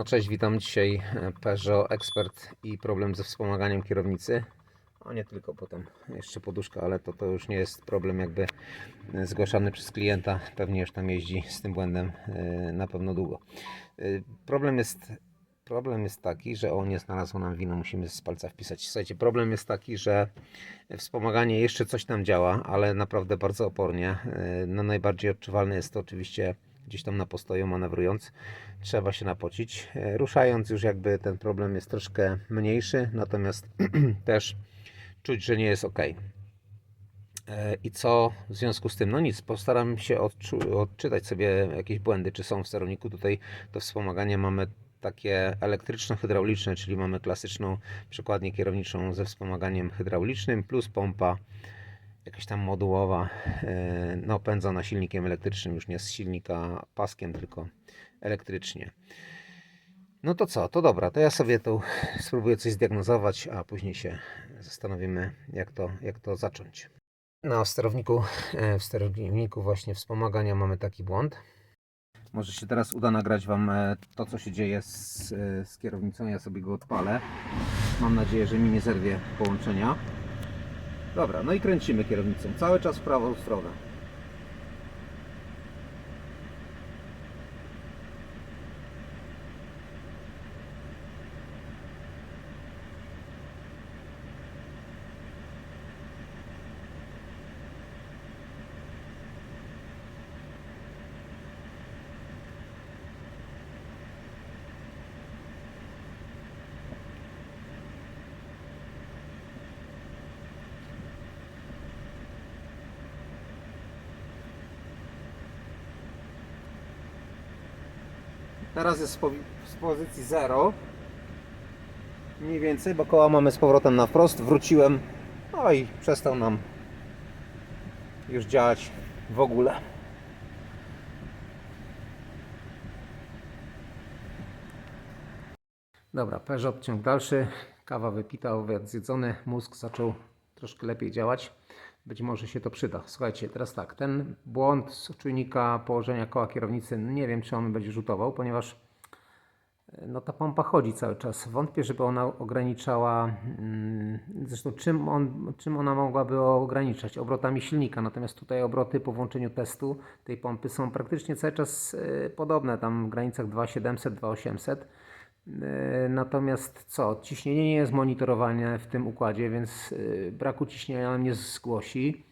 No cześć, witam dzisiaj e, Peugeot Expert i problem ze wspomaganiem kierownicy. A nie tylko potem jeszcze poduszka, ale to, to już nie jest problem jakby e, zgłaszany przez klienta. Pewnie już tam jeździ z tym błędem e, na pewno długo. Problem jest, problem jest taki, że o nie znalazło nam wino, musimy z palca wpisać. Słuchajcie, problem jest taki, że wspomaganie jeszcze coś tam działa, ale naprawdę bardzo opornie. No najbardziej odczuwalne jest to oczywiście gdzieś tam na postoju manewrując trzeba się napocić. E, Ruszając już jakby ten problem jest troszkę mniejszy, natomiast też czuć, że nie jest ok. E, I co w związku z tym? No nic, postaram się odczytać sobie jakieś błędy, czy są w sterowniku. Tutaj to wspomaganie mamy takie elektryczno-hydrauliczne, czyli mamy klasyczną przekładnię kierowniczą ze wspomaganiem hydraulicznym plus pompa jakaś tam modułowa, e, no pędzona silnikiem elektrycznym, już nie z silnika paskiem, tylko elektrycznie. No to co, to dobra, to ja sobie tu spróbuję coś zdiagnozować, a później się zastanowimy, jak to, jak to zacząć. W sterowniku, e, w sterowniku właśnie wspomagania mamy taki błąd. Może się teraz uda nagrać Wam e, to, co się dzieje z, z kierownicą. Ja sobie go odpalę. Mam nadzieję, że mi nie zerwie połączenia. Dobra, no i kręcimy kierownicą. Cały czas w prawą stronę. Teraz jest w pozycji 0. Mniej więcej, bo koła mamy z powrotem na wprost. Wróciłem. No i przestał nam już działać w ogóle. Dobra, Peugeot ciąg dalszy. Kawa wypita, obiad zjedzony. Mózg zaczął troszkę lepiej działać. Być może się to przyda. Słuchajcie, teraz tak, ten błąd z czujnika położenia koła kierownicy, nie wiem czy on będzie rzutował, ponieważ e, no ta pompa chodzi cały czas. Wątpię, żeby ona ograniczała, mm, zresztą czym, on, czym ona mogłaby ograniczać? Obrotami silnika, natomiast tutaj obroty po włączeniu testu tej pompy są praktycznie cały czas e, podobne, tam w granicach 2700, 2800. E, Natomiast co? Ciśnienie nie jest monitorowane w tym układzie, więc e, braku ciśnienia nam nie zgłosi.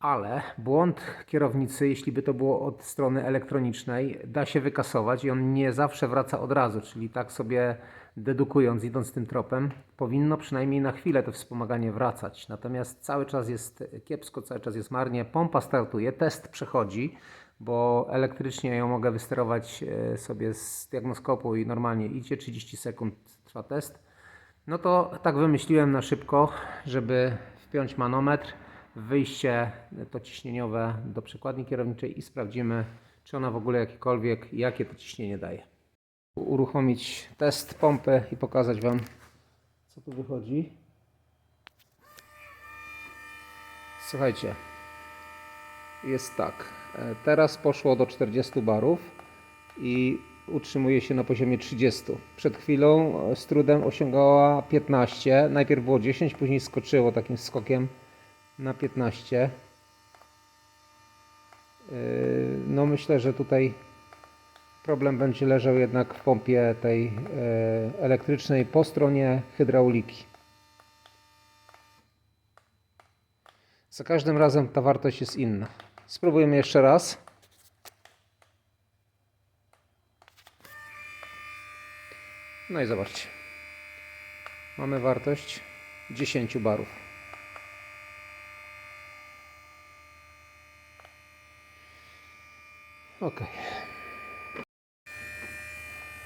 Ale błąd kierownicy, jeśli by to było od strony elektronicznej, da się wykasować i on nie zawsze wraca od razu, czyli tak sobie dedukując, idąc tym tropem, powinno przynajmniej na chwilę to wspomaganie wracać. Natomiast cały czas jest kiepsko, cały czas jest marnie. Pompa startuje, test przechodzi, bo elektrycznie ją mogę wysterować e, sobie z diagnoskopu i normalnie idzie, 30 sekund trwa test. No to tak wymyśliłem na szybko, żeby wpiąć manometr, wyjście to ciśnieniowe do przekładni kierowniczej i sprawdzimy, czy ona w ogóle jakiekolwiek, jakie to ciśnienie daje. Uruchomić test pompy i pokazać Wam, co tu wychodzi. Słuchajcie, jest tak. E, Teraz poszło do 40 barów i utrzymuje się na poziomie 30. Przed chwilą e, z trudem osiągała 15. Najpierw było 10, później skoczyło takim skokiem na 15. Yy, No myślę, że tutaj problem będzie leżał jednak w pompie tej e, elektrycznej po stronie hydrauliki. Za każdym razem ta wartość jest inna. Spróbujemy jeszcze raz. No i zobaczcie. Mamy wartość 10 barów. Ok.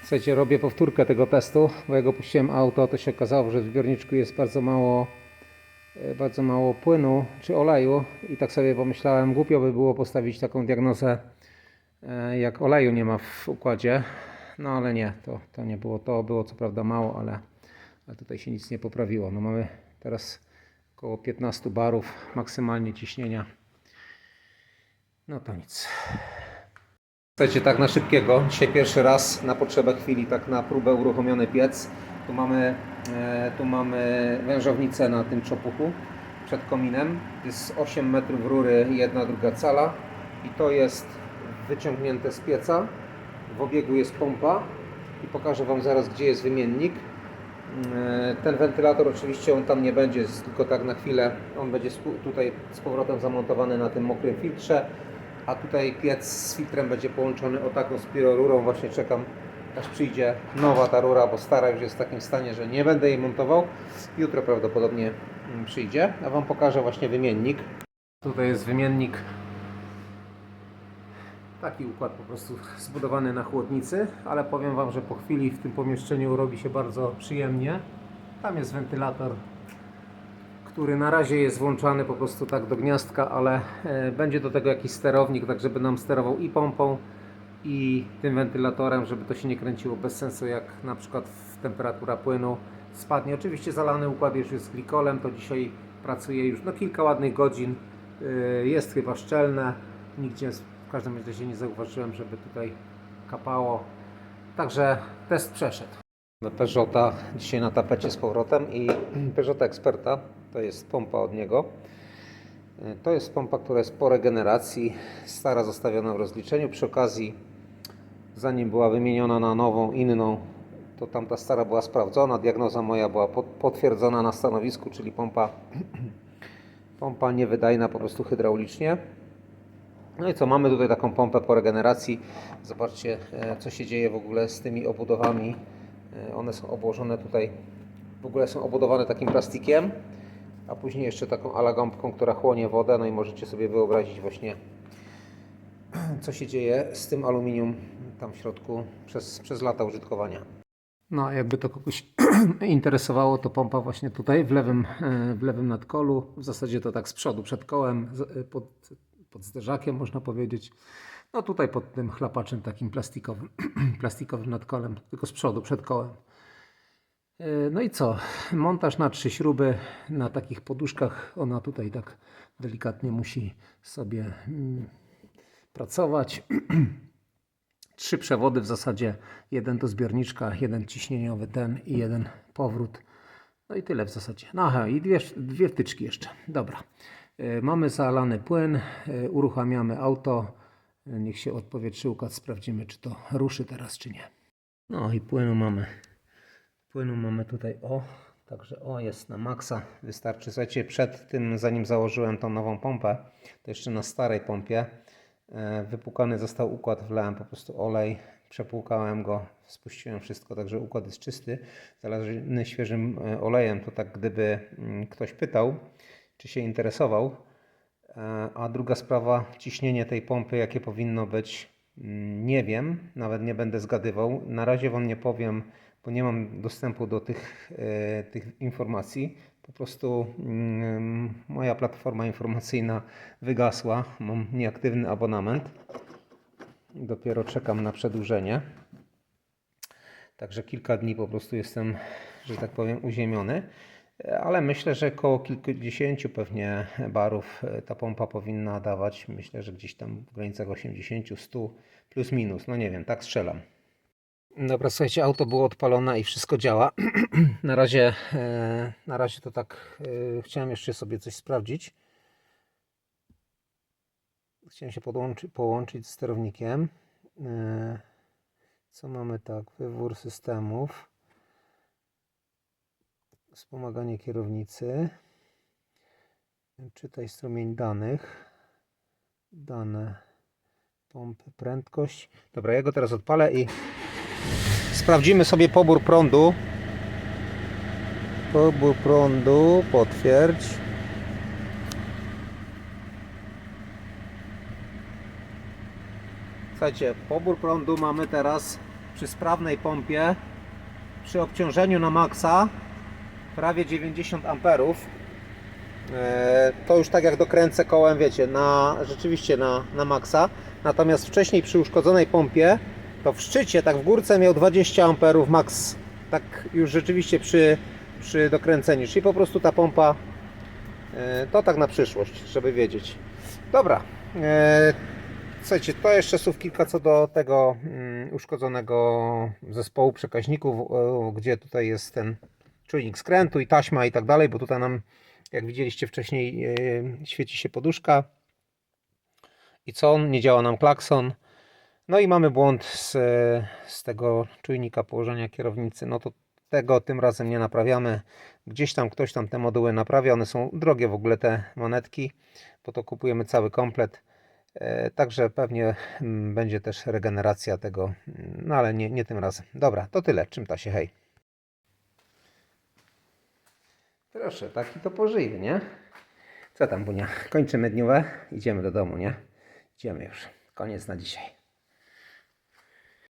Słuchajcie, robię powtórkę tego testu, bo jak opuściłem auto, to się okazało, że w zbiorniczku jest bardzo mało bardzo mało płynu czy oleju i tak sobie pomyślałem, głupio by było postawić taką diagnozę, e, jak oleju nie ma w układzie. No ale nie, to, to nie było to, było co prawda mało, ale, ale tutaj się nic nie poprawiło. No mamy teraz około 15 barów maksymalnie ciśnienia. No to nic. Słuchajcie, tak na szybkiego. Dzisiaj pierwszy raz na potrzebę chwili, tak na próbę uruchomiony piec. Tu mamy, e, tu mamy wężownicę na tym czopuchu przed kominem. Jest 8 metrów rury, jedna druga cala. I to jest wyciągnięte z pieca. W obiegu jest pompa i pokażę Wam zaraz, gdzie jest wymiennik. E, Ten wentylator oczywiście on tam nie będzie, tylko tak na chwilę. On będzie tutaj z powrotem zamontowany na tym mokrym filtrze, a tutaj piec z filtrem będzie połączony o taką spirorurą. Właśnie czekam aż przyjdzie nowa ta rura, bo stara już jest w takim stanie, że nie będę jej montował. Jutro prawdopodobnie mm, przyjdzie, a Wam pokażę właśnie wymiennik. Tutaj jest wymiennik Taki układ po prostu zbudowany na chłodnicy, ale powiem Wam, że po chwili w tym pomieszczeniu robi się bardzo przyjemnie. Tam jest wentylator, który na razie jest włączany po prostu tak do gniazdka, ale e, będzie do tego jakiś sterownik, tak żeby nam sterował i pompą, i tym wentylatorem, żeby to się nie kręciło bez sensu, jak na przykład temperatura płynu spadnie. Oczywiście zalany układ już jest glikolem, to dzisiaj pracuje już no, kilka ładnych godzin. Yy, Jest chyba szczelne, nigdzie w każdym razie nie zauważyłem, żeby tutaj kapało. Także test przeszedł. Peugeota dzisiaj na tapecie z powrotem i Peugeota Experta to jest pompa od niego. Yy, To jest pompa, która jest po regeneracji, stara zostawiona w rozliczeniu. Przy okazji, zanim była wymieniona na nową, inną, to tamta stara była sprawdzona. Diagnoza moja była pot- potwierdzona na stanowisku, czyli pompa, pompa niewydajna po prostu hydraulicznie. No i co, mamy tutaj taką pompę po regeneracji. Zobaczcie, e, co się dzieje w ogóle z tymi obudowami. E, One są obłożone tutaj, w ogóle są obudowane takim plastikiem, a później jeszcze taką alagąbką, która chłonie wodę. No i możecie sobie wyobrazić właśnie, co się dzieje z tym aluminium tam w środku przez, przez lata użytkowania. No, jakby to kogoś interesowało, to pompa właśnie tutaj w lewym, e, w lewym nadkolu. W zasadzie to tak z przodu, przed kołem, e, pod, pod zderzakiem można powiedzieć. No tutaj pod tym chlapaczem takim plastikowym, plastikowym nadkolem, tylko z przodu, przed kołem. E, No i co? Montaż na trzy śruby na takich poduszkach. Ona tutaj tak delikatnie musi sobie mm, pracować. Trzy przewody w zasadzie. Jeden do zbiorniczka, jeden ciśnieniowy, ten i jeden powrót. No i tyle w zasadzie. No aha, i dwie, dwie wtyczki jeszcze. Dobra. E, Mamy zalany płyn, e, uruchamiamy auto. E, Niech się odpowietrzy układ, sprawdzimy czy to ruszy teraz czy nie. No i płynu mamy. Płynu mamy tutaj o, także o jest na maksa. Wystarczy, słuchajcie, przed tym zanim założyłem tą nową pompę, to jeszcze na starej pompie wypłukany został układ, wlałem po prostu olej, przepłukałem go, spuściłem wszystko, także układ jest czysty, zalany świeżym e, olejem, to tak gdyby mm, ktoś pytał, czy się interesował. E, A druga sprawa, ciśnienie tej pompy, jakie powinno być, mm, nie wiem, nawet nie będę zgadywał. Na razie Wam nie powiem, bo nie mam dostępu do tych, e, tych informacji. Po prostu mm, moja platforma informacyjna wygasła, mam nieaktywny abonament. Dopiero czekam na przedłużenie. Także kilka dni po prostu jestem, że tak powiem, uziemiony. Ale myślę, że około kilkudziesięciu pewnie barów e, ta pompa powinna dawać. Myślę, że gdzieś tam w granicach 80, 100 plus minus. No nie wiem, tak strzelam. Dobra, słuchajcie, auto było odpalone i wszystko działa. na razie, e, na razie to tak e, chciałem jeszcze sobie coś sprawdzić. Chciałem się podłączy, połączyć z sterownikiem. E, co mamy tak? Wybór systemów. Wspomaganie kierownicy. Czytaj strumień danych. Dane. Pompy, prędkość. Dobra, ja go teraz odpalę i sprawdzimy sobie pobór prądu. Pobór prądu, potwierdź. Słuchajcie, pobór prądu mamy teraz przy sprawnej pompie, przy obciążeniu na maksa prawie 90 amperów. E, To już tak jak dokręcę kołem, wiecie, na, rzeczywiście na, na maksa. Natomiast wcześniej przy uszkodzonej pompie, to w szczycie, tak w górce miał 20 amperów max. Tak już rzeczywiście przy, przy dokręceniu. Czyli po prostu ta pompa, e, to tak na przyszłość, żeby wiedzieć. Dobra, e, Słuchajcie, to jeszcze słów kilka co do tego mm, uszkodzonego zespołu przekaźników, e, gdzie tutaj jest ten czujnik skrętu i taśma i tak dalej, bo tutaj nam, jak widzieliście wcześniej, świeci się poduszka. I co? Nie działa nam klakson. No i mamy błąd z, z tego czujnika położenia kierownicy. No to tego tym razem nie naprawiamy. Gdzieś tam ktoś tam te moduły naprawia. One są drogie w ogóle te monetki, bo to kupujemy cały komplet. E, Także pewnie mm, będzie też regeneracja tego, mm, no ale nie, nie tym razem. Dobra, to tyle. Czym ta się hej. Proszę, taki to pożyje, nie? Co tam, Bunia? Kończymy dniówę, idziemy do domu, nie? Idziemy już. Koniec na dzisiaj.